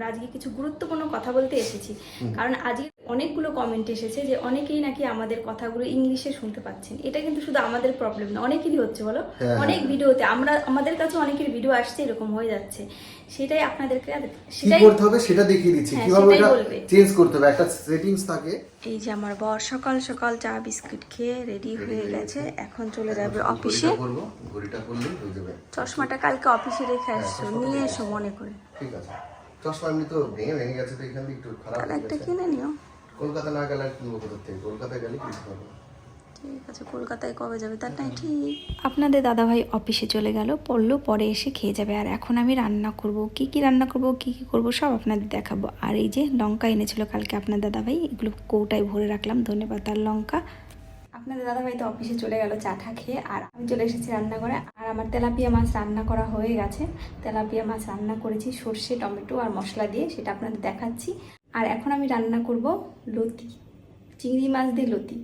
আমরা আজকে কিছু গুরুত্বপূর্ণ কথা বলতে এসেছি। কারণ আজকে অনেকগুলো কমেন্ট এসেছে যে অনেকেই নাকি আমাদের কথাগুলো ইংলিশে শুনতে পাচ্ছেন। এটা কিন্তু শুধু আমাদের প্রবলেম না অনেকেরই হচ্ছে বলো। হ্যাঁ, অনেক ভিডিওতে আমরা আমাদের কাছে অনেকের ভিডিও আসছে এরকম হয়ে যাচ্ছে। সেটাই আপনাদেরকে সেটাই করতে হবে সেটা দেখিয়ে দিচ্ছি। হ্যাঁ, কীভাবে সেটাই এটা বলবে। চেঞ্জ করতে হবে? একটা সেটিংস থাকে। এই যে আমার বর সকাল সকাল চা বিস্কুট খেয়ে রেডি হয়ে গেছে। এখন চলে যাবে অফিসে ঘড়িটা করব হয়ে যাবে। চশমাটা কালকে অফিসে রেখে আসছো। নিয়ে এসো মনে করে। ঠিক আছে। চশমা এমনি তো ভেঙে ভেঙে গেছে তো এখান থেকে একটু খারাপ হয়ে একটা গেছে। কিনে নিও। কলকাতা না গেলে আর কিনবো কোথা থেকে? কলকাতায় গেলে কিনতে পারব ঠিক আছে কলকাতায় কবে যাবে? তার নাই ঠিক। আপনাদের দাদাভাই অফিসে চলে গেল পড়ল পরে এসে খেয়ে যাবে। আর এখন আমি রান্না করব। কি কি রান্না করব কি কি করব সব আপনাদের দেখাবো। আর এই যে লঙ্কা এনেছিল কালকে আপনার দাদাভাই এগুলো কৌটায় ভরে রাখলাম ধন্যবাদ। তার লঙ্কা আপনাদের দাদাভাই তো অফিসে চলে গেল চাটা খেয়ে। আর আমি চলে এসেছি রান্না করে আর আমার তেলাপিয়া মাছ রান্না করা হয়ে গেছে। তেলাপিয়া মাছ রান্না করেছি, সর্ষে, টমেটো আর মশলা দিয়ে, সেটা আপনাদের দেখাচ্ছি। আর এখন আমি রান্না করব লতি, চিংড়ি মাছ দিয়ে লতি।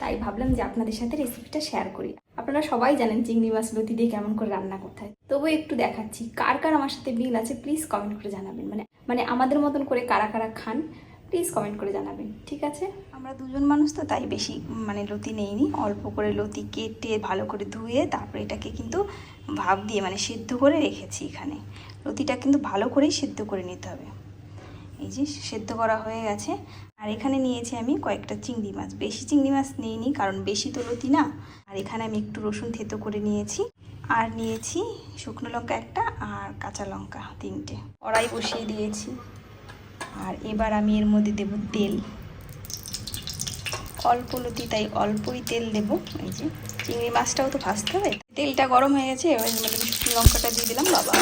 তাই ভাবলাম যে আপনাদের সাথে রেসিপিটা শেয়ার করি। আপনারা সবাই জানেন চিংড়ি মাছ লতি দিয়ে কেমন করে রান্না করতে হয়। তবু একটু দেখাচ্ছি, কার কার আমার সাথে বিল আছে প্লিজ কমেন্ট করে জানাবেন। মানে মানে আমাদের মতন করে কারা কারা খান প্লিজ কমেন্ট করে জানাবেন, ঠিক আছে? আমরা দুজন মানুষ তো তাই বেশি মানে লতি নেইনি। অল্প করে লতি কেটে ভালো করে ধুয়ে তারপরে এটাকে কিন্তু ভাপ দিয়ে মানে সিদ্ধ করে রেখেছি এখানে। লতিটা কিন্তু ভালো করেই সিদ্ধ করে নিতে হবে। এই যে সেদ্ধ করা হয়ে গেছে। আর এখানে নিয়েছি আমি কয়েকটা চিংড়ি মাছ। বেশি চিংড়ি মাছ নিইনি, কারণ বেশি তো লতি না। আর এখানে আমি একটু রসুন থেতো করে নিয়েছি। আর নিয়েছি শুকনো লঙ্কা একটা আর কাঁচা লঙ্কা তিনটে। কড়াই বসিয়ে দিয়েছি। আর এবার আমি এর মধ্যে দেব তেল। অল্প লতি, তাই অল্পই তেল দেব। এই যে, চিংড়ি মাছটাও তো ভাজতে হবে। তেলটা গরম হয়ে গেছে, এবার এর মধ্যে শুকনো লঙ্কাটা দিয়ে দিলাম, বাবা।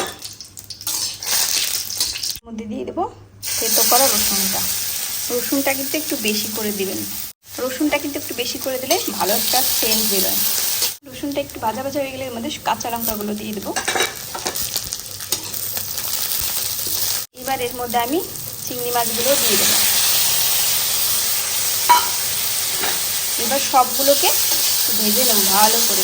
মধ্যে দিয়ে দেবো সেদ্ধ করা রসুনটা। রসুনটা কিন্তু একটু বেশি করে দিবেন। রসুনটা কিন্তু একটু বেশি করে দিলে ভালো একটা সেন্ট বেরোয়। রসুনটা একটু ভাজা ভাজা হয়ে গেলে এর মধ্যে কাঁচা লঙ্কাগুলো দিয়ে দেবো। এবার এর মধ্যে আমি চিংড়ি মাছগুলো দিয়ে দেবো। এবার সবগুলোকে ভেজে নেব ভালো করে।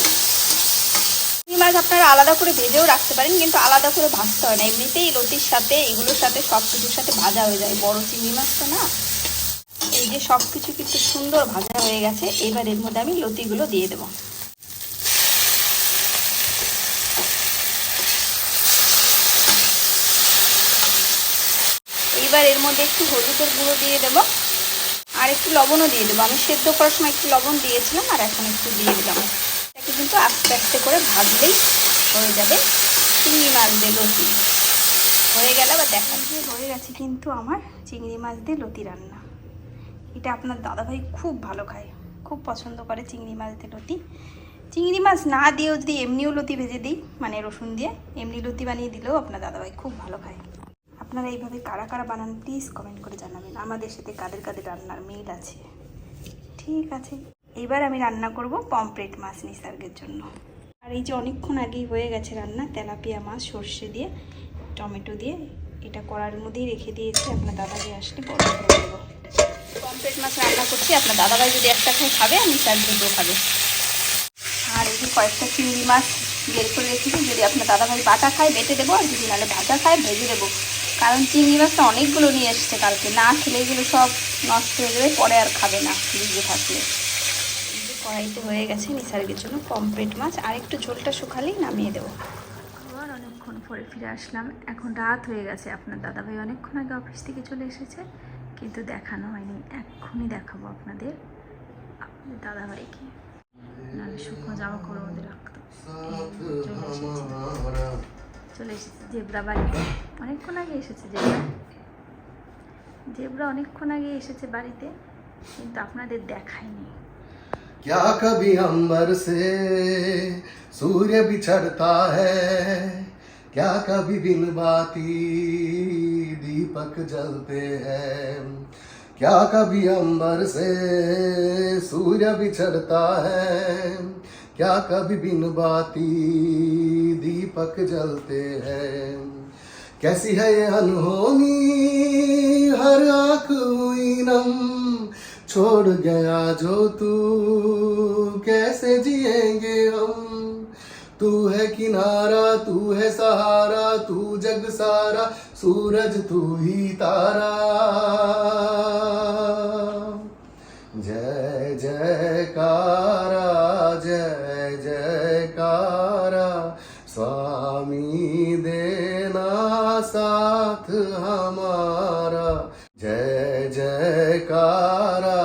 চিংড়ি মাছ আপনারা আলাদা করে ভেজেও রাখতে পারেন, কিন্তু আলাদা করে ভাজতে হয় না। এমনিতেই লতির সাথে, এগুলোর সাথে সব কিছুর সাথে ভাজা হয়ে যায়। বড় চিংড়ি মাছ তো না, এই যে সব কিছু কিন্তু সুন্দর ভাজা হয়ে গেছে। এবার এর মধ্যে আমি লতিগুলো দিয়ে দেবো। এর মধ্যে একটু হলুদের গুঁড়ো দিয়ে দেবো। আর একটু লবণও দিয়ে দেবো। আমি সেদ্ধ করার সময় একটু লবণ দিয়েছিলাম, আর এখন একটু দিয়ে দিলাম। এটাকে কিন্তু আস্তে আস্তে করে ভাজলেই হয়ে যাবে। চিংড়ি মাছ দিয়ে লতি। হয়ে গেলে আবার দেখা দিয়ে হয়ে গেছে কিন্তু আমার চিংড়ি মাছ দিয়ে লতি রান্না। এটা আপনার দাদাভাই খুব ভালো খায়। খুব পছন্দ করে চিংড়ি মাছ দিয়ে লতি। চিংড়ি মাছ না দিয়েও যদি এমনিও লতি ভেজে দিই মানে রসুন দিয়ে, এমনি লতি বানিয়ে দিলেও আপনার দাদাভাই খুব ভালো খায়। আপনারা এইভাবে কারা কারা বানান প্লিজ কমেন্ট করে জানাবেন। আমাদের সাথে কাদের কাদের রান্নার মিল আছে। ঠিক আছে। এইবার আমি রান্না করব পমপ্লেট মাছ নিসার্গের জন্য। আর এই যে অনেকক্ষণ আগেই হয়ে গেছে রান্না, তেলাপিয়া মাছ, সর্ষে দিয়ে, টমেটো দিয়ে, এটা করার মধ্যেই রেখে দিয়েছি। আপনার দাদাভাই আসলে গরম করে দেবো। পমপ্লেট মাছ রান্না করছি। আপনার দাদাভাই যদি একটা খাই খাবে, আমি তার দুটো খাবে। আর এই যে কয়েকটা চিংড়ি মাছ বের করে রেখেছি যদি আপনার দাদাভাই বাটা খায়, বেটে দেবো। আর যদি নাহলে ভাজা খায়, ভেজে দেবো। কারণ চিংড়ি মাছটা অনেকগুলো নিয়ে এসছে কালকে। না খেলে এগুলো সব নষ্ট হয়ে যাবে, পরে আর খাবে না ভিজে থাকলে। কড়াইতে হয়ে গেছে নিসার্গের জন্য পমপ্লেট মাছ। আর একটু ঝোলটা শুকালেই নামিয়ে দেবো। আবার অনেকক্ষণ পরে ফিরে আসলাম। এখন রাত হয়ে গেছে। আপনার দাদাভাই অনেকক্ষণ আগে অফিস থেকে চলে এসেছে, কিন্তু দেখানো হয়নি। এক্ষুনি দেখাবো আপনাদের আপনাদের দাদাভাইকে। নাহলে শুকনো জামা কাপড়ের মধ্যে রাখতো। চলে এসেছে চলে এসেছে জেব্রা বাড়িতে অনেকক্ষণ আগে এসেছে জেব্রা জেব্রা অনেকক্ষণ আগে এসেছে বাড়িতে কিন্তু আপনাদের দেখায়নি क्या कभी अंबर से सूर्य बिछड़ता है क्या कभी बिन बाती दीपक जलते हैं क्या कभी अंबर से सूर्य बिछड़ता है क्या कभी बिन बाती दीपक जलते हैं? कैसी है ये अनहोनी? हर आँख नम। छोड़ गया जो तू, कैसे जिएँगे हम? तू है किनारा, तू है सहारा, तू जग सारा, सूरज तू ही तारा। जय जय जयकारा। हमारा जय जयकारा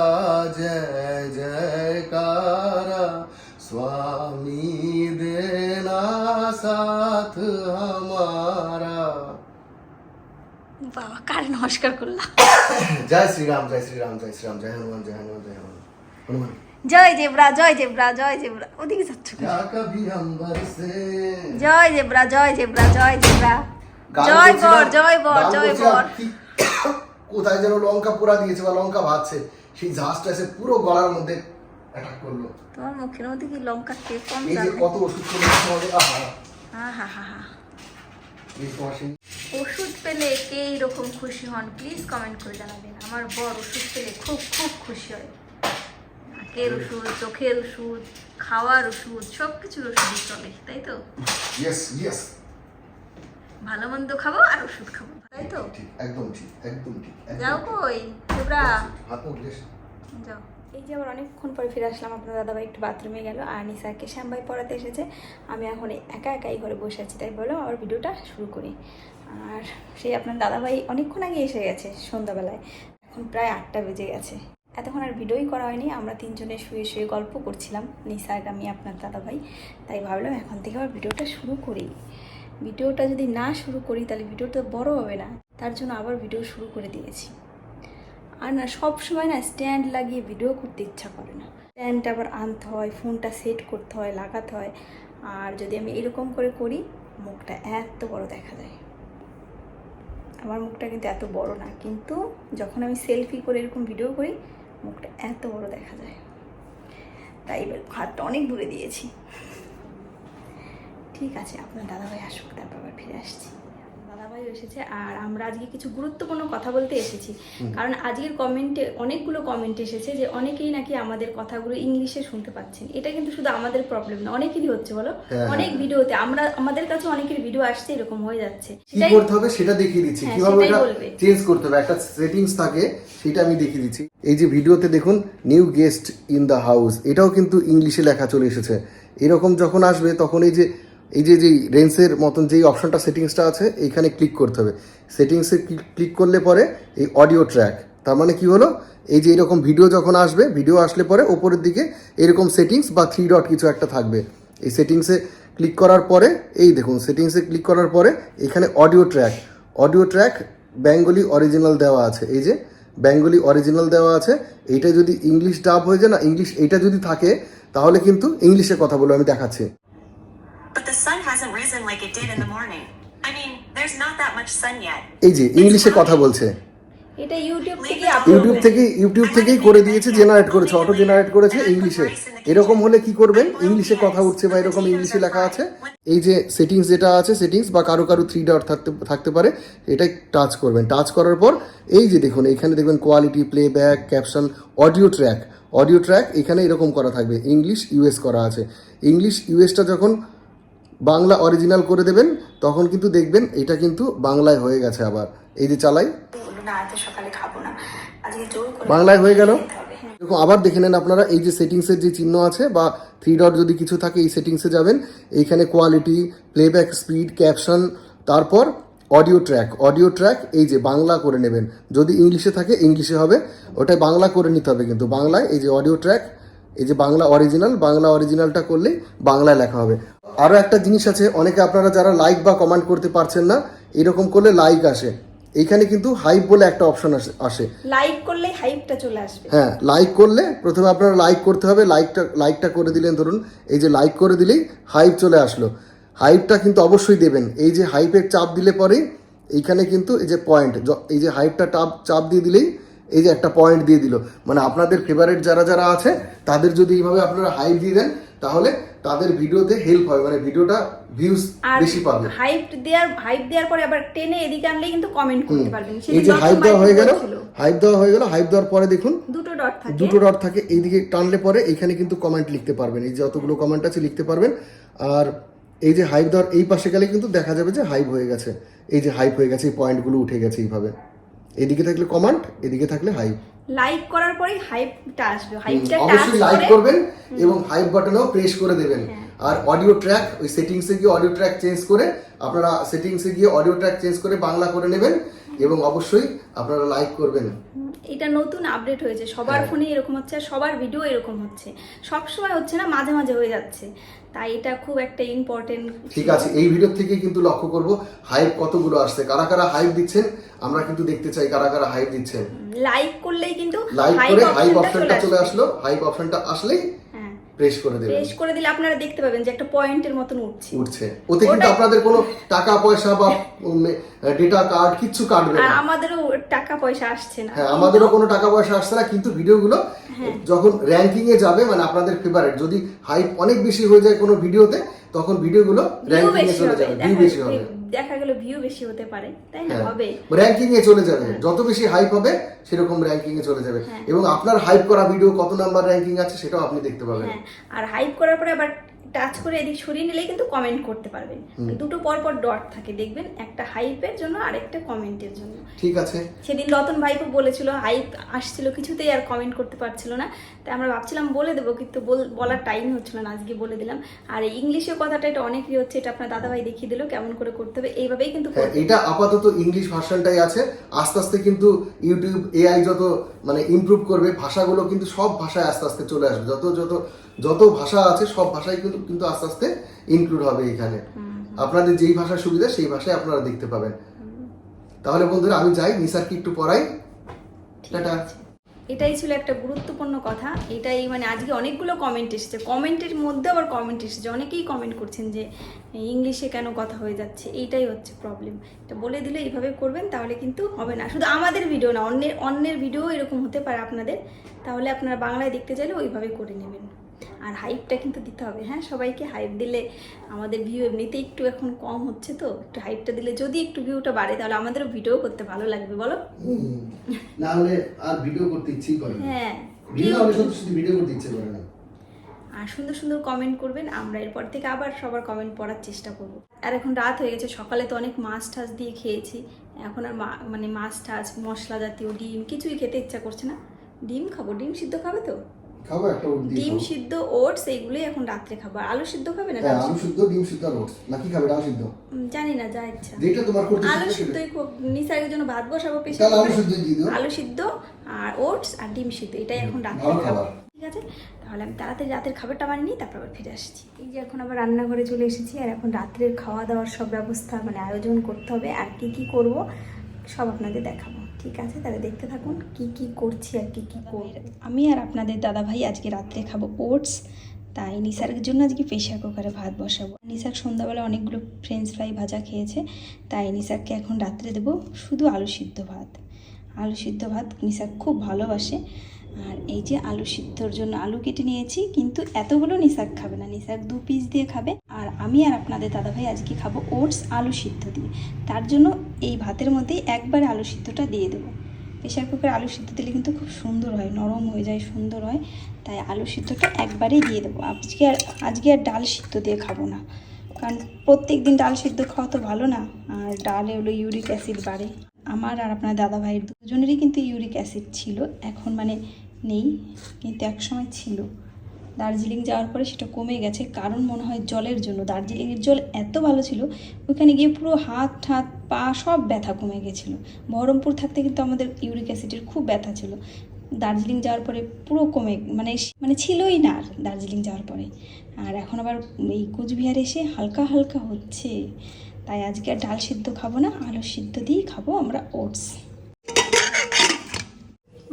जय जयकारा स्वामी देना साथ हमारा বাবা কার নমস্কার করলাম जय श्री राम जय श्री राम जय श्री राम जय हनुमान जय हनुमान जय हनुमान हनुमान জয় জেব্রা জয় জেব্রা জয় জেব্রা ওদিকে যাচ্ছ কেন? क्या कभी हम बरसे জয় জেব্রা জয় জেব্রা জয় জেব্রা গান জয় বর জয় বর জয় বর। কোথায় যেন লঙ্কা পোড়া দিয়েছে বা লঙ্কা ভাজছে সেই ঝাঁজটা এসে পুরো গলার মধ্যে অ্যাটাক করল। তোমার মুখের মধ্যে কি লঙ্কা কে কম এই যে কত ওষুধ আহা। হা হা ওষুধ পেলে কে এরকম খুশি হন? প্লিজ কমেন্ট করে জানাবেন। আমার বর ওষুধ পেলে খুব খুব খুশি হয়। নাকের ওষুধ চোখের ওষুধ খাওয়ার ওষুধ সব কিছুর ওষুধই চলে তাই তো? ইয়েস ইয়েস ভালো মন্দ খাব আর ওষুধ খাব। তাই তো? ঠিক একদম ঠিক একদম ঠিক যাও। কই তোমরা হাত যাও। এই যে আবার অনেকক্ষণ পরে ফিরে আসলাম আপনার দাদাভাই একটু বাথরুমে গেল আর নিসাকে শ্যামভাই পড়াতে এসেছে। আমি এখন একা একাই ঘরে বসে আছি তাই বলো আবার ভিডিওটা শুরু করি। আর সেই আপনার দাদাভাই অনেকক্ষণ আগে এসে গেছে সন্ধ্যাবেলায়। এখন প্রায় আটটা বেজে গেছে। এতক্ষণ আর ভিডিওই করা হয়নি আমরা তিনজনে শুয়ে শুয়ে গল্প করছিলাম নিসার আমি আপনার দাদাভাই। তাই ভাবলাম এখন থেকে আবার ভিডিওটা শুরু করি। ভিডিওটা যদি না শুরু করি, তাহলে ভিডিওটা বড় হবে না। তার জন্য আবার ভিডিও শুরু করে দিয়েছি। আর না সব সময় না স্ট্যান্ড লাগিয়ে ভিডিও করতে ইচ্ছা করে না। স্ট্যান্ডটা আবার আনতে হয়, ফোনটা সেট করতে হয়, লাগাতে হয়। আর যদি আমি এরকম করে করি, মুখটা এত বড় দেখা যায়। আমার মুখটা কিন্তু এত বড় না, কিন্তু যখন আমি সেলফি করে এরকম ভিডিও করি, মুখটা এত বড় দেখা যায়। তাই এবার হাতটা অনেক দূরে দিয়েছি। ঠিক আছে আপনার দাদাভাই আসুক তারপর আবার ফিরে আসছি। দাদাভাই এসেছে আর আমরা আজকে কিছু গুরুত্বপূর্ণ কথা বলতে এসেছি। কারণ আজকের কমেন্টে অনেকগুলো কমেন্ট এসেছে যে অনেকেই নাকি আমাদের কথাগুলো ইংলিশে শুনতে পাচ্ছেন। এটা কিন্তু শুধু আমাদের প্রবলেম না অনেকেরই হচ্ছে বলো? হ্যাঁ। অনেক ভিডিওতে আমরা আমাদের কাছে অনেকের ভিডিও আসছে এরকম হয়ে যাচ্ছে। কি করতে হবে সেটা দেখিয়ে দিচ্ছি। হ্যাঁ, কীভাবে এটা চেঞ্জ করতে হবে একটা সেটিংস থাকে সেটা আমি দেখিয়ে দিচ্ছি। এই যে ভিডিওতে দেখুন new guest in the house এটাও কিন্তু ইংলিশে লেখা চলে এসেছে। এরকম যখন আসবে তখন এই যে এই যে যেই রেন্সের মতন যেই অপশনটা সেটিংসটা আছে, এইখানে ক্লিক করতে হবে। সেটিংসে ক্লিক করলে পরে এই অডিও ট্র্যাক তার মানে কি হলো? এই যে এরকম ভিডিও যখন আসবে ভিডিও আসলে পরে ওপরের দিকে এরকম সেটিংস বা থ্রি ডট কিছু একটা থাকবে। এই সেটিংসে ক্লিক করার পরে, এই দেখুন, সেটিংসে ক্লিক করার পরে এখানে audio track audio track Bengali original দেওয়া আছে। এই যে বেঙ্গলি অরিজিনাল দেওয়া আছে, এইটা যদি ইংলিশ ডাব হয়ে যায় না ইংলিশ এইটা যদি থাকে, তাহলে কিন্তু ইংলিশে কথা বলব আমি দেখাচ্ছি। But the sun hasn't risen like it did in the morning. I mean, there's not that much sun yet. এই যে ইংলিশে কথা বলছে। এটা ইউটিউব থেকে ইউটিউব থেকে ইউটিউব থেকেই করে দিয়েছে জেনারেট করেছে অটো জেনারেট করেছে ইংলিশে এরকম হলে কি করবেন ইংলিশে কথা উঠছে বা এরকম ইংলিশে লেখা আছে এই যে সেটিংস যেটা আছে সেটিংস বা কারও কারও থ্রি ডট থাকতে থাকতে পারে এটাই টাচ করবেন। টাচ করার পর এই যে দেখুন এখানে দেখবেন quality playback caption audio track audio track এখানে এরকম করা থাকবে। ইংলিশ ইউএস করা আছে। ইংলিশ ইউএসটা যখন বাংলা অরিজিনাল করে দেবেন তখন কিন্তু দেখবেন এটা কিন্তু বাংলায় হয়ে গেছে আবার। এই যে চালাই। বাংলায় হয়ে গেল? হবে। দেখুন আবার দেখে নেন আপনারা এই যে সেটিংসের যে চিহ্ন আছে বা থ্রি ডট যদি কিছু থাকে এই সেটিংসে যাবেন। এইখানে কোয়ালিটি প্লেব্যাক স্পিড ক্যাপশন তারপর অডিও ট্র্যাক অডিও ট্র্যাক এই যে বাংলা করে নেবেন। যদি ইংলিশে থাকে ইংলিশে হবে। ওটাই বাংলা করে নিতে হবে কিন্তু। বাংলায় এই যে অডিও ট্র্যাক এই যে বাংলা অরিজিনাল বাংলা অরিজিনালটা করলে বাংলায় লেখা হবে। আরও একটা জিনিস আছে অনেকে আপনারা যারা লাইক বা কমেন্ট করতে পারছেন না এরকম করলে লাইক আসে। এইখানে কিন্তু হাইপ বলে একটা অপশন আসে লাইক করলে হাইপটা চলে আসবে। হ্যাঁ লাইক করলে প্রথমে আপনারা লাইক করতে হবে লাইকটা লাইকটা করে দিলেন ধরুন এই যে লাইক করে দিলেই হাইপ চলে আসলো। হাইপটা কিন্তু অবশ্যই দেবেন। এই যে হাইপের চাপ দিলে পরেই এইখানে কিন্তু এই যে পয়েন্ট এই যে হাইপটা টাপ চাপ দিয়ে দিলেই এই যে একটা পয়েন্ট দিয়ে দিল। মানে আপনাদের ফেভারিট যারা যারা আছে তাদের যদি এইভাবে আপনারা হাইপ দিয়ে দেন তাহলে তাদের ভিডিওতে হেল্প হয়। মানে ভিডিওটা ভিউজ বেশি পাবে। হাইপ দেওয়ার হাইপ দেওয়ার পরে আবার টেনে এদিকে আনলে কিন্তু কমেন্ট করতে পারবেন। এই যে হাইপ দেওয়া হয়ে গেল হাইপ দেওয়া হয়ে গেল হাইপ দেওয়ার পরে দেখুন দুটো ডট থাকে। দুটো ডট থাকে এইদিকে টানলে পরে এখানে কিন্তু কমেন্ট লিখতে পারবেন। এই যতগুলো কমেন্ট আছে লিখতে পারবেন। আর এই যে হাইপ দেওয়ার এই পাশে গেলে কিন্তু দেখা যাবে যে হাইপ হয়ে গেছে। এই যে হাইপ হয়ে গেছে এই পয়েন্টগুলো উঠে গেছে এইভাবে। এদিকে থাকলে কমান্ড এদিকে থাকলে হাইপ লাইক করার পরেই হাইপটা আসবে। হাইপটা অবশ্যই লাইক করবেন এবং হাইপ বাটনেও প্রেস করে দেবেন। হ্যাঁ। আর অডিও ট্র্যাক ওই সেটিংসে গিয়ে অডিও ট্র্যাক চেঞ্জ করে আপনারা সেটিংসে গিয়ে অডিও ট্র্যাক চেঞ্জ করে বাংলা করে নেবেন। এবং অবশ্যই আপনারা লাইক করবেন। এটা নতুন আপডেট হয়েছে সবার হ্যাঁ। ফোনে এরকম হচ্ছে আর সবার ভিডিও এরকম হচ্ছে। সব সময় হচ্ছে না মাঝে মাঝে হয়ে যাচ্ছে। তাই এটা খুব একটা ইম্পর্টেন্ট ঠিক আছে এই ভিডিও থেকে কিন্তু লক্ষ্য করব হাইপ কতগুলো আসছে কারা কারা হাইপ দিচ্ছেন আমরা কিন্তু দেখতে চাই কারা কারা হাইপ দিচ্ছেন। লাইক করলেই কিন্তু লাইক করে হাইপ অপশনটা চলে আসলো হাইপ অপশনটা আসলেই প্রেস করে দেবেন। প্রেস করে দিলে আপনারা দেখতে পাবেন যে একটা পয়েন্টের মতন উঠছে। উঠছে। ওতে কিন্তু আপনাদের কোনো টাকা পয়সা বা ডেটা কার্ড কিচ্ছু কাটবে না। আমাদেরও টাকা পয়সা আসছে না। হ্যাঁ আমাদেরও কোনো টাকা পয়সা আসছে না কিন্তু ভিডিওগুলো হ্যাঁ। যখন র্যাঙ্কিং এ যাবে মানে আপনাদের ফেভারিট যদি হাইপ অনেক বেশি হয়ে যায় কোনো ভিডিওতে তখন ভিডিওগুলো র্যাঙ্কিং এ চলে যাবে ভিউ বেশি হবে। দেখা গেল ভিউ বেশি হতে পারে তাই না? হ্যাঁ। হবে। র্যাঙ্কিং এ চলে যাবে। যত বেশি হাইপ হবে সেরকম র্যাঙ্কিং এ চলে যাবে। হ্যাঁ। এবং আপনার হাইপ করা ভিডিও কত নাম্বার র্যাঙ্কিং আছে সেটাও আপনি দেখতে পাবেন। হ্যাঁ। আর হাইপ করার পরে আবার টাচ করে এদিক সরিয়ে নিলেই কিন্তু কমেন্ট করতে পারবেন। দুটো পর পর ডট থাকে দেখবেন? একটা হাইপের জন্য আর একটা কমেন্টের জন্য। ঠিক আছে। সেদিন রতন ভাইপো বলেছিল হাইপ আসছিল কিছুতেই আর কমেন্ট করতে পারছিল না। তাই আমরা ভাবছিলাম বলে দেবো কিন্তু বলার টাইম হচ্ছিল না আজকে বলে দিলাম। আর এই ইংলিশে কথাটা এটা অনেকই হচ্ছে এটা আপনার দাদাভাই দেখিয়ে দিল কেমন করে করতে হবে এইভাবেই কিন্তু হ্যাঁ এটা আপাতত ইংলিশ ভার্সনটাই আছে আস্তে আস্তে কিন্তু ইউটিউব এআই যত মানে ইমপ্রুভ করবে ভাষাগুলো কিন্তু সব ভাষায় আস্তে আস্তে চলে আসবে। যত যত যত ভাষা আছে সব ভাষাই কিন্তু কিন্তু আস্তে আস্তে ইনক্লুড হবে এখানে। আপনাদের যেই ভাষার সুবিধা সেই ভাষায় আপনারা দেখতে পাবেন। তাহলে বন্ধুরা আমি যাই নিসারকে একটু পড়াই? টাটা। এটাই ছিল একটা গুরুত্বপূর্ণ কথা। এটাই মানে আজকে অনেকগুলো কমেন্ট এসেছে। কমেন্টের মধ্যে আবার কমেন্ট এসেছে। অনেকেই কমেন্ট করছেন যে ইংলিশে কেন কথা হয়ে যাচ্ছে? এইটাই হচ্ছে প্রবলেম এটা বলে দিলে এইভাবে করবেন, তাহলে কিন্তু হবে না। শুধু আমাদের ভিডিও না, অন্যের অন্যের ভিডিও এরকম হতে পারে আপনাদের। তাহলে আপনারা বাংলায় দেখতে চাইলে ওইভাবে করে নেবেন। আর হাইপটা কিন্তু দিতে হবে। হ্যাঁ সবাইকে হাইপ দিলে আমাদের ভিউ এমনিতে একটু এখন কম হচ্ছে তো একটু হাইপটা দিলে যদি একটু ভিউটা বাড়ে তাহলে আমাদেরও ভিডিও করতে ভালো লাগবে বলো? না হলে আর ভিডিও করতে ইচ্ছেই করে না। হ্যাঁ ভিডিও ভিডিও করতে ইচ্ছে করে না। আর সুন্দর সুন্দর কমেন্ট করবেন আমরা এরপর থেকে আবার সবার কমেন্ট পড়ার চেষ্টা করব। আর এখন রাত হয়ে গেছে সকালে তো অনেক মাছ টাছ দিয়ে খেয়েছি। এখন আর মানে মাছ টাছ মশলা জাতীয় ডিম কিছুই খেতে ইচ্ছা করছে না। ডিম খাব ডিম সিদ্ধ খাবে তো? খাব একটা ওট দিয়ে ডিম সিদ্ধ ওটস এইগুলোই এখন রাত্রে খাব। আর আলু সিদ্ধ খাবে না? হ্যাঁ আলু সিদ্ধ? ডিম সিদ্ধ আর ওটস। নাকি খাবে? ডাল সিদ্ধ? জানি না যা ইচ্ছা। যেটা তোমার করতে আলু সিদ্ধই খুব নিসারের জন্য ভাত বসাবো প্রেশার তাহলে আলু সিদ্ধ দিয়ে দিও। আলু সিদ্ধ আর ওটস আর ডিম সিদ্ধ এটাই এখন রাত্রে খাব। ঠিক আছে? তাহলে আমি তাড়াতাড়ি রাতের খাবারটা বানিয়ে নিই তারপর আবার ফিরে আসছি। এই যে এখন আবার রান্নাঘরে চলে এসেছি আর এখন রাত্রের খাওয়া দাওয়ার সব ব্যবস্থা মানে আয়োজন করতে হবে আর কি কি করব সব আপনাদের দেখাবো। ঠিক আছে? তাহলে দেখতে থাকুন কি কি করছি আর কি কি আমি আর আপনাদের দাদা ভাই আজকে রাত্রে খাব ওটস। তাই নিসারের জন্য আজকে প্রেশার কুকারে ভাত বসাবো। নিসার সন্ধ্যাবেলা অনেকগুলো ফ্রেঞ্চ ফ্রাই ভাজা খেয়েছে। তাই নিসারকে এখন রাত্রে দেবো শুধু আলু সিদ্ধ ভাত। আলু সিদ্ধ ভাত নিসার খুব ভালোবাসে। আর এই যে আলু সিদ্ধর জন্য আলু কেটে নিয়েছি, কিন্তু এতগুলো নিসাক খাবে না। নিশাক দু পিস দিয়ে খাবে। আর আমি আর আপনাদের দাদাভাই আজকে খাব ওটস আলু সিদ্ধ দিয়ে। তার জন্য এই ভাতের মধ্যেই একবারে আলু সিদ্ধটা দিয়ে দেবো। প্রেশার কুকার আলু সিদ্ধ দিলে কিন্তু খুব সুন্দর হয়, নরম হয়ে যায়, সুন্দর হয়। তাই আলু সিদ্ধটা একবারেই দিয়ে দেবো। আজকে আর আজকে আর ডাল সিদ্ধ দিয়ে খাব না। কারণ প্রত্যেক দিন ডাল সিদ্ধ খাওয়া তো ভালো না। আর ডালে হলো ইউরিক অ্যাসিড বাড়ে। আমার আর আপনার দাদা ভাইয়ের দুজনেরই কিন্তু ইউরিক অ্যাসিড ছিল, এখন মানে নেই, কিন্তু এক সময় ছিল। দার্জিলিং যাওয়ার পরে সেটা কমে গেছে, কারণ মনে হয় জলের জন্য। দার্জিলিংয়ের জল এত ভালো ছিল, ওইখানে গিয়ে পুরো হাত হাত, পা সব ব্যথা কমে গেছিল। বহরমপুর থাকতে কিন্তু আমাদের ইউরিক অ্যাসিডের খুব ব্যথা ছিল। দার্জিলিং যাওয়ার পরে পুরো কমে মানে মানে ছিলই না আর দার্জিলিং যাওয়ার পরে। আর এখন আবার এই কোচবিহার এসে হালকা হালকা হচ্ছে। তাই আজকে আর ডাল সিদ্ধ খাব না আলু সিদ্ধ দিয়েই খাব আমরা ওটস।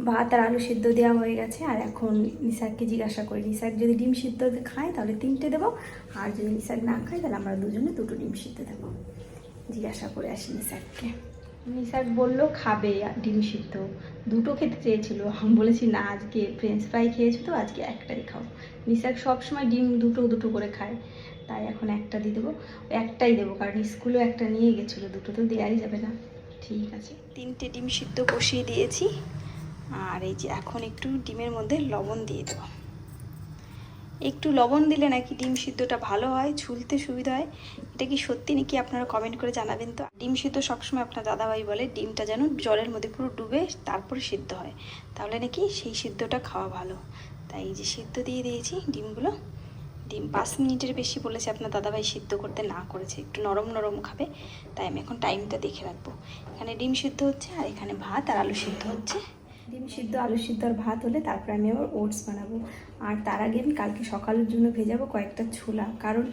ভাত আর আলু সিদ্ধ দেওয়া হয়ে গেছে আর এখন নিসাককে জিজ্ঞাসা করি নিসাক যদি ডিম সিদ্ধ খায় তাহলে তিনটে দেবো আর যদি নিসাক না খায় তাহলে আমরা দুজনে দুটো ডিম সিদ্ধ দেবো। জিজ্ঞাসা করে আসি নিসাককে নিসাক বলল খাবে আর ডিম সিদ্ধ। দুটো খেতে চেয়েছিল আমি বলেছি না আজকে ফ্রেঞ্চ ফ্রাই খেয়েছো তো আজকে একটাই খাও। নিসাক সবসময় ডিম দুটো দুটো করে খায়। তাই এখন একটা দিয়ে দেবো। একটাই দেবো, কারণ স্কুলেও একটা নিয়ে গেছিল, দুটো তো দেওয়াই যাবে না। ঠিক আছে। তিনটে ডিম সিদ্ধ কষিয়ে দিয়েছি। আর এই যে এখন একটু ডিমের মধ্যে লবণ দিয়ে দেবো। একটু লবণ দিলে নাকি ডিম সিদ্ধটা ভালো হয় ঝুলতে সুবিধা হয়। এটা কি সত্যি নাকি আপনারা কমেন্ট করে জানাবেন তো? ডিম সিদ্ধ সবসময় আপনার দাদাভাই বলে, ডিমটা যেন জলের মধ্যে পুরো ডুবে তারপরে সিদ্ধ হয়। তাহলে নাকি সেই সিদ্ধটা খাওয়া ভালো। তাই এই যে সিদ্ধ দিয়ে দিয়েছি ডিমগুলো। ডিম পাঁচ মিনিটের বেশি বলেছে আপনার দাদাভাই সিদ্ধ করতে না করেছে, একটু নরম নরম খাবে, তাই আমি এখন টাইমটা দেখে রাখব। এখানে ডিম সিদ্ধ হচ্ছে আর এখানে ভাত আর আলু সিদ্ধ হচ্ছে। ডিম সিদ্ধ, আলু সিদ্ধ আর ভাত হলে তারপরে আমি আবার ওটস বানাবো। আর তার আগে আমি কালকে সকালের জন্য ভেজাবো কয়েকটা ছোলা। কারণ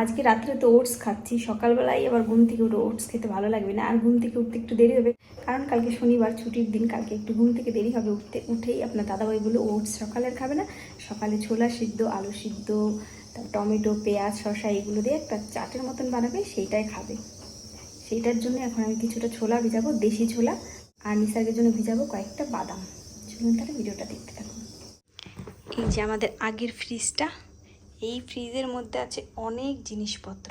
আজকে রাত্রে তো ওটস খাচ্ছি, সকালবেলায় আবার ঘুম থেকে উঠে ওটস খেতে ভালো লাগবে না। আর ঘুম থেকে উঠতে একটু দেরি হবে, কারণ কালকে শনিবার ছুটির দিন, কালকে একটু ঘুম থেকে দেরি হবে উঠতে, উঠেই আপনার দাদাভাই বলে ওটস সকালের খাবে না। সকালে ছোলা সিদ্ধ, আলু সিদ্ধ তারপর টমেটো, পেঁয়াজ, শসা, এগুলো দিয়ে একটা চাটের মতন বানাবে, সেইটাই খাবে। সেইটার জন্য এখন আমি কিছুটা ছোলা ভিজাবো, দেশি ছোলা। আর নিসার্গের জন্য ভিজাবো কয়েকটা বাদাম। চলুন তাহলে ভিডিওটা দেখতে থাকুন। এই যে আমাদের আগের ফ্রিজটা, এই ফ্রিজের মধ্যে আছে অনেক জিনিসপত্র।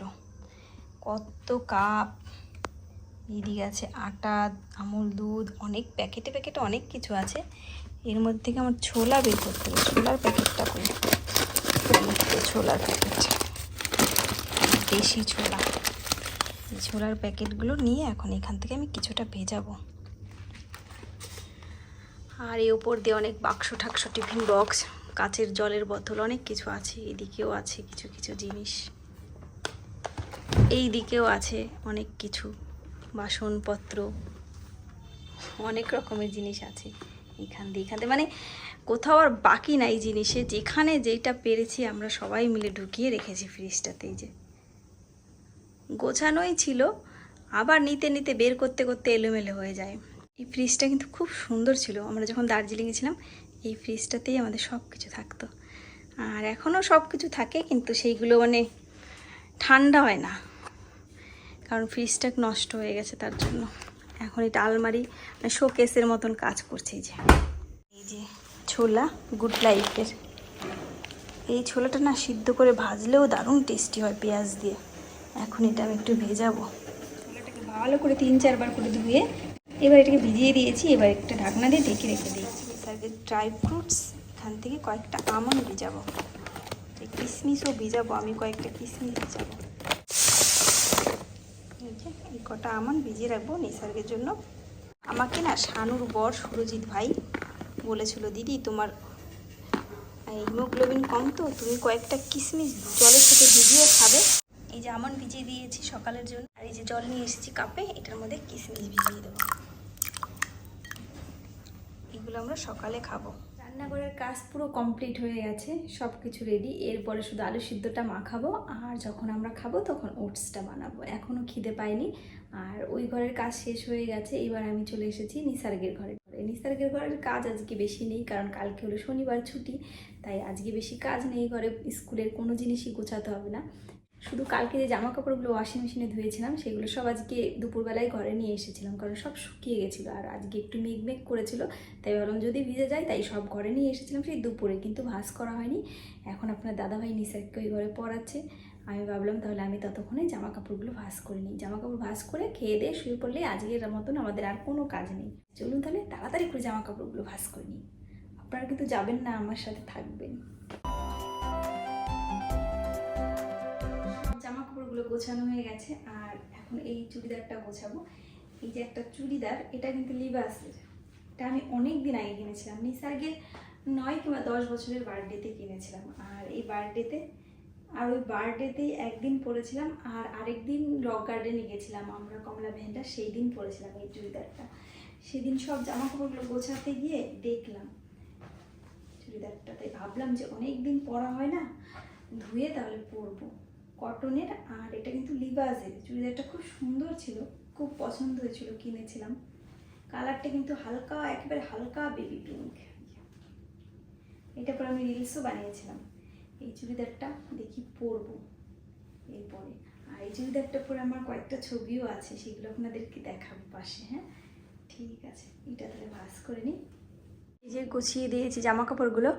কত কাপ, এদিকে আছে আটা, আমুল দুধ, অনেক প্যাকেটে প্যাকেটে অনেক কিছু আছে। এর মধ্যে থেকে আমার ছোলা বের করতে হবে। ছোলার প্যাকেটটা করি ছোলার প্যাকেট। দেশি ছোলা। এই ছোলার প্যাকেটগুলো নিয়ে এখন এখান থেকে আমি কিছুটা ভেজাবো। আর এই ওপর দিয়ে অনেক বাক্স ঠাক্স টিফিন বক্স, কাচের জলের বোতল, অনেক কিছু আছে। এদিকেও আছে কিছু কিছু জিনিস। এই দিকেও আছে অনেক কিছু। বাসনপত্র, অনেক রকমের জিনিস আছে এখান দিয়ে, এখান মানে কোথাও আর বাকি নাই জিনিসে। যেখানে যেটা পেরেছি আমরা সবাই মিলে ঢুকিয়ে রেখেছি ফ্রিজটাতে, এই যে। গোছানোই ছিল, আবার নিতে নিতে বের করতে করতে এলোমেলো হয়ে যায়। এই ফ্রিজটা কিন্তু খুব সুন্দর ছিল। আমরা যখন দার্জিলিংয়ে ছিলাম, এই ফ্রিজটাতেই আমাদের সব কিছু থাকতো। আর এখনও সব কিছু থাকে, কিন্তু সেইগুলো মানে ঠান্ডা হয় না। কারণ ফ্রিজটা নষ্ট হয়ে গেছে তার জন্য। এখন এটা আলমারি মানে শোকেসের মতন কাজ করছে এই যে। এই যে ছোলা গুড লাইফের এই ছোলাটা না সিদ্ধ করে ভাজলেও দারুণ টেস্টি হয় পেঁয়াজ দিয়ে। এখন এটা আমি একটু ভেজাবো। ছোলাটাকে ভালো করে তিন চারবার করে ধুয়ে এবার এটাকে ভিজিয়ে দিয়েছি, এবার একটা ঢাকনা দিয়ে ঢেকে রেখে দিয়েছি তারপরে ড্রাই ফ্রুটস এখান থেকে কয়েকটা আমন্ড ভিজাবো। কিশমিশও ভিজাবো, আমি কয়েকটা কিশমিশ ভিজাবো। এই কটা আমন্ড ভিজিয়ে রাখব নিসার্গের জন্য। আমাকে না শানুর বর সুরজিৎ ভাই বলেছিল, দিদি, তোমার হিমোগ্লোবিন কম তো, তুমি কয়েকটা কিশমিশ জলের সাথে ভিজিয়ে খাবে। এই যে আমন্ড ভিজিয়ে দিয়েছি সকালের জন্য, আর এই যে জল নিয়ে এসেছি কাপে, এটার মধ্যে কিশমিশ ভিজিয়ে দেবো। এগুলো আমরা সকালে খাব। রান্নাঘরের কাজ পুরো কমপ্লিট হয়ে গেছে সব কিছু রেডি এরপরে শুধু আলু সিদ্ধটা মাখাবো, আর যখন আমরা খাব তখন ওটসটা বানাবো। এখনও খিদে পাইনি, আর ওই ঘরের কাজ শেষ হয়ে গেছে। এবার আমি চলে এসেছি নিসার্গের ঘরে ঘরে। নিসার্গের ঘরের কাজ আজকে বেশি নেই, কারণ কালকে হলো শনিবার ছুটি, তাই আজকে বেশি কাজ নেই ঘরে। স্কুলের কোনো জিনিসই গোছাতে হবে না। শুধু কালকে যে জামা কাপড়গুলো ওয়াশিং মেশিনে ধুয়েছিলাম, সেগুলো সব আজকে দুপুরবেলায় ঘরে নিয়ে এসেছিলাম, কারণ সব শুকিয়ে গেছিল আর আজকে একটু মেঘ মেঘ করেছিল, তাই ভাবলাম যদি ভিজে যায় তাই সব ঘরে নিয়ে এসেছিলাম সেই দুপুরে, কিন্তু ভাস করা হয়নি। এখন আপনার দাদাভাই নিসারকে ওই ঘরে পড়াচ্ছে, আমি ভাবলাম তাহলে আমি ততক্ষণে জামা কাপড়গুলো ভাস করে নিই। জামা কাপড় ভাস করে খেয়ে দিয়ে শুয়ে পড়লে আজকের মতন আমাদের আর কোনো কাজ নেই। চলুন তাহলে তাড়াতাড়ি করে জামা কাপড়গুলো ভাস করে নিই। আপনারা কিন্তু যাবেন না, আমার সাথে থাকবেন। কাপড়গুলো গোছানো হয়ে গেছে, আর এখন এই চুড়িদারটা গোছাবো। এই যে একটা চুড়িদার, এটা কিন্তু লিবাসের এটা আমি অনেক দিন আগে কিনেছিলাম, নিসার্গের নয় কিংবা দশ বছরের বার্থডেতে কিনেছিলাম। আর এই বার্থডেতে আর ওই বার্থডেতেই একদিন পরেছিলাম, আর আরেকদিন রক গার্ডেনে গেছিলাম আমরা, কমলা ভ্যানটা সেই দিন পরেছিলাম এই চুড়িদারটা। সেদিন সব জামা কাপড়গুলো গোছাতে গিয়ে দেখলাম চুড়িদারটা তাই ভাবলাম যে অনেক দিন পরা হয় না, ধুয়ে তাহলে পরবো। কটনের আর এটা কিন্তু লিবাজের চুড়িদারটা খুব সুন্দর ছিল, খুব পছন্দ হয়েছিল, কিনেছিলাম। কালারটা কিন্তু হালকা, একেবারে হালকা বেবি পিঙ্ক এটা পরে আমি রিলসও বানিয়েছিলাম। এই চুড়িদারটা দেখি পরবো এরপরে। আর এই চুড়িদারটা পরে আমার কয়েকটা ছবিও আছে, সেগুলো আপনাদেরকে দেখাবো পাশে হ্যাঁ? ঠিক আছে, এটা তাহলে ভাস করে নিই। যে গুছিয়ে দিয়েছি জামা কাপড়গুলো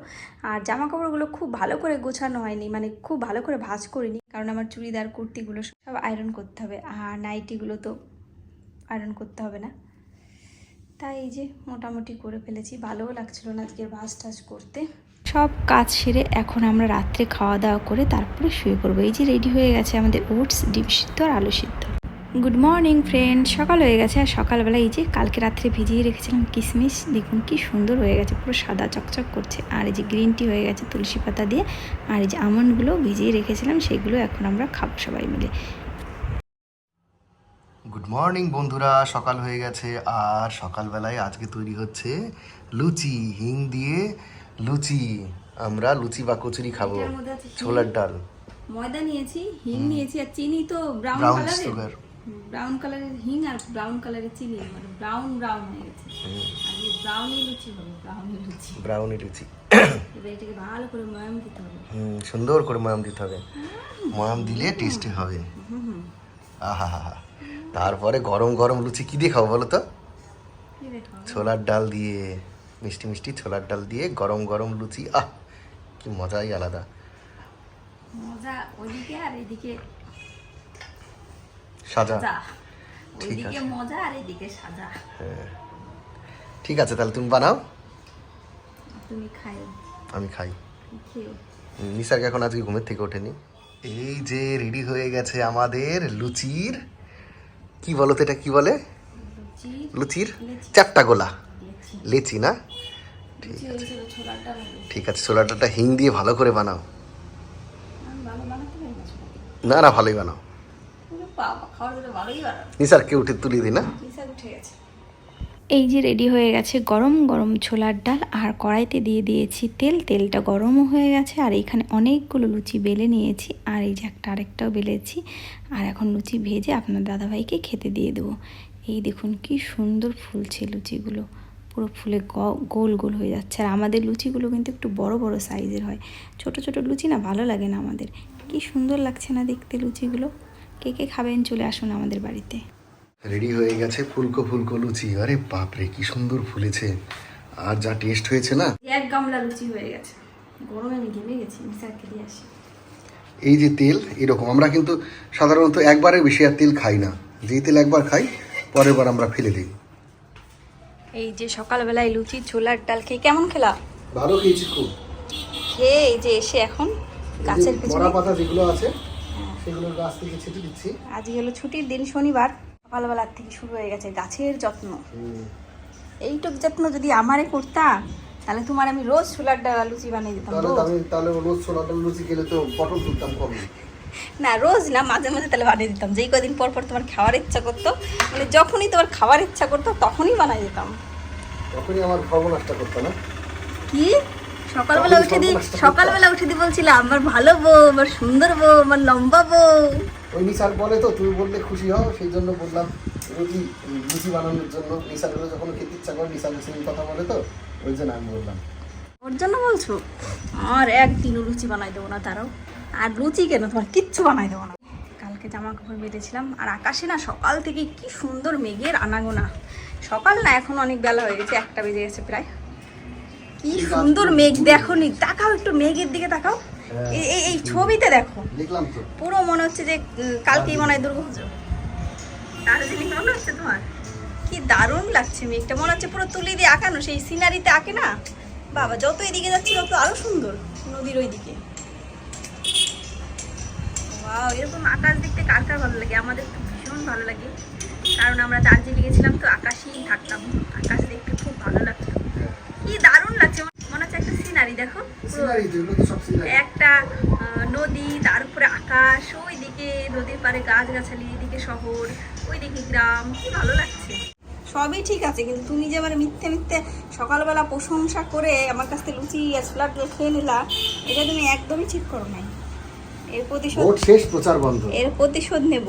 আর জামা কাপড়গুলো খুব ভালো করে গোছানো হয়নি মানে খুব ভালো করে ভাঁজ করিনি, কারণ আমার চুড়িদার, কুর্তিগুলো সব আয়রন করতে হবে, আর নাইটিগুলো তো আয়রন করতে হবে না। তাই এই যে মোটামুটি করে ফেলেছি, ভালোও লাগছিল না আজকের ভাঁজ টাজ করতে। সব কাজ সেরে এখন আমরা রাত্রে খাওয়া দাওয়া করে তারপরে শুয়ে পড়ব। এই যে রেডি হয়ে গেছে আমাদের ওটস ডিম সিদ্ধ আর আলু সিদ্ধ। গুড মর্নিং ফ্রেন্ড সকাল হয়ে গেছে আর সকালবেলা এই যে কালকে রাত্রে ভিজিয়ে রেখেছিলাম কিশমিশ দেখুন কি সুন্দর হয়ে গেছে পুরো সাদা চকচক করছে। আর এই যে গ্রিন টি হয়ে গেছে তুলসী পাতা দিয়ে। আর এই যে আমন্ডগুলো ভিজিয়ে রেখেছিলাম সেগুলো এখন আমরা খাব সবাই মিলে। গুড মর্নিং বন্ধুরা। সকাল হয়ে গেছে আর সকালবেলায় আজকে তৈরি হচ্ছে লুচি হিং দিয়ে লুচি। আমরা লুচি বা কচুরি খাব। ছোলার ডাল। ময়দা নিয়েছি হিং নিয়েছি আর চিনি তো ব্রাউন কালারের সুগার ব্রাউন কালারের হিং আর ব্রাউন কালারের চিনি মানে ব্রাউন ব্রাউন হয়ে গেছে। আজকে ব্রাউনি লুচি হবে ব্রাউনি লুচি। ব্রাউনি লুচি। এবার এটাকে ভালো করে ময়াম দিতে হবে। হুম সুন্দর করে ময়াম দিতে হবে। ময়াম দিলে টেস্টি হবে। আহা হা হা তারপরে গরম গরম লুচি কি দিয়ে খাব বলো তো? ছোলার ডাল দিয়ে মিষ্টি মিষ্টি ছোলার ডাল দিয়ে গরম গরম লুচি। আহ কি মজাই আলাদা। মজা ওইদিকে আর এদিকে সাজা। ঠিক আছে। মজা আর এদিকে সাজা। ঠিক আছে তাহলে তুমি বানাও। তুমি খাও আমি খাই। খেও নিসার্গ এখন আজকে ঘুমের থেকে ওঠেনি। এই যে রেডি হয়ে গেছে আমাদের লুচির কি বলো তো এটা কি বলে? লুচির? চারটা গোলা। লেচি। না? ডাল হবে ঠিক আছে ছোলার ডালটা হিং দিয়ে ভালো করে বানাও। না না ভালোই বানাও। বাবা খাওয়ার জন্য ভালোই বানাবো নিসারকে উঠে তুলে দিই না? নিশা উঠে গেছে। এই যে রেডি হয়ে গেছে গরম গরম ছোলার ডাল আর কড়াইতে দিয়ে দিয়েছি তেল। তেলটা গরমও হয়ে গেছে আর এখানে অনেকগুলো লুচি বেলে নিয়েছি আর এই যে একটা আরেকটাও বেলেছি। আর এখন লুচি ভেজে আপনার দাদাভাইকে খেতে দিয়ে দেবো। এই দেখুন কি সুন্দর ফুলছে লুচিগুলো। পুরো ফুলে গ- গোল গোল হয়ে যাচ্ছে। আর আমাদের লুচিগুলো কিন্তু একটু বড় বড় সাইজের হয়। ছোট ছোট লুচি না ভালো লাগে না আমাদের। কি সুন্দর লাগছে না দেখতে লুচিগুলো। কে কে খাবেন চলে আসুন আমাদের বাড়িতে। রেডি হয়ে গেছে ফুলকো ফুলকো লুচি। আরে বাপরে কি সুন্দর ফুলেছে। আর যা টেস্ট হয়েছে না? এক গামলা লুচি হয়ে গেছে। গরমে আমি ঘেমে গেছি নিশাকে দিয়ে আসি। এই যে তেল এরকম। আমরা কিন্তু সাধারণত একবারের বেশি আর তেল খাই না। যেই তেল একবার খাই পরের বার আমরা ফেলে দিই। এই যে সকালবেলায় লুচি ছোলার ডাল খেয়ে কেমন খেলা? ভালো খেয়েছি খুব। খেয়ে এই যে এসে এখন গাছের যে পাতা যেগুলো আছে সেগুলো গাছ থেকে ছেটে দিচ্ছি। আজকে হলো ছুটির দিন শনিবার। সকালবেলার থেকে শুরু হয়ে গেছে গাছের যত্ন। এইটুক যত্ন যদি আমারে করতা তাহলে তোমার আমি রোজ ছোলার ডাল লুচি বানিয়ে দিতাম তাহলে আমি তাহলে রোজ ছোলা ডাল লুচি খেলে তো পটল তুলতাম কবে? না রোজ না মাঝে মাঝে তাহলে বানিয়ে দিতাম। যেই কদিন পর পর তোমার খাওয়ার ইচ্ছা করতো মানে যখনই তোমার খাওয়ার ইচ্ছা করতো তখনই বানিয়ে দিতাম। তখনই আমার সর্বনাশটা করতো না? কি? সকালবেলা উঠে দি সর্বনাশটা সকালবেলা উঠে দি বলছিলাম আমার ভালো বউ আমার সুন্দর বউ আমার লম্বা বউ। ওই নিসার বলে তো তুমি বললে খুশি হও সেই জন্য বললাম রুটি লুচি বানানোর জন্য। নিসারগুলো যখন খেতে ইচ্ছা করে নিসার সেই কথা বলে তো ওই জন্য আমি বললাম। ওর জন্য বলছো? আর একদিনও লুচি বানাই দেবো না তারাও আর লুচি কেন? তোমার কিচ্ছু বানাই দেবো না। কালকে জামা কাপড় বেঁধেছিলাম আর আকাশে না সকাল থেকে কি সুন্দর মেঘের আনাগোনা। সকাল না এখন অনেক বেলা হয়ে গেছে একটা বেজে গেছে প্রায়। কি সুন্দর মেঘ দেখো নি তাকাও একটু মেঘের দিকে তাকাও। এই- এই এই ছবিতে দেখো। দেখলাম তো। পুরো মনে হচ্ছে যে কালকেই মনে হয় দুর্গাপুজো দার্জিলিং মনে হচ্ছে তোমার? কি দারুণ লাগছে মেঘটা। মনে হচ্ছে পুরো তুলি দিয়ে আঁকানো সেই সিনারিতে আঁকে না? বাবা যত এদিকে যাচ্ছে তত আরও সুন্দর নদীর ওই দিকে ওয়াও এরকম আকাশ দেখতে কার কার ভালো লাগে? আমাদের তো ভীষণ ভালো লাগে। কারণ আমরা দার্জিলিং গেছিলাম তো আকাশেই থাকতাম। আকাশ দেখতে খুব ভালো লাগতো। কি দারুণ লাগছে মনে হচ্ছে একটা সিনারি দেখো। একটা নদী তার উপরে আকাশ ওই দিকে নদীর পারে গাছগাছালি এদিকে শহর ওইদিকে গ্রাম কি ভালো লাগছে। সবই ঠিক আছে কিন্তু তুমি যে আমার মিথ্যে মিথ্যে সকালবেলা প্রশংসা করে আমার কাছ থেকে লুচি আর ছোলার ডাল খেয়ে নিলা এটা তুমি একদমই ঠিক করো নাই। এর প্রতিশোধ ভোট শেষ প্রচার বন্ধ। এর প্রতিশোধ নেব।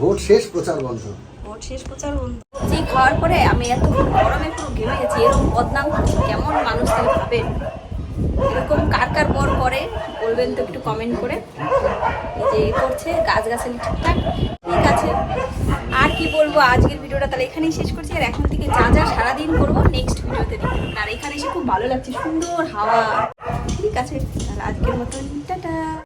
ভোট শেষ প্রচার বন্ধ। ভোট শেষ প্রচার বন্ধ। লুচি খাওয়ার পরে আমি এত গরমে পুরো ঘেমে গেছি এরকম বদনাম কেমন মানুষ তাহলে ভাবেন এরকম কার কার পর করে বলবেন তো একটু কমেন্ট করে। যে করছে, গাছগাছালি ঠিকঠাক, ঠিক আছে। আর কি বলব, আজকের ভিডিওটা তাহলে এখানেই শেষ করছি। আর এখন থেকে যা যা সারাদিন করব নেক্সট ভিডিওতে আর এখানে এসে খুব ভালো লাগছে, সুন্দর হাওয়া। ঠিক আছে, তাহলে আজকের মতন, টাটা।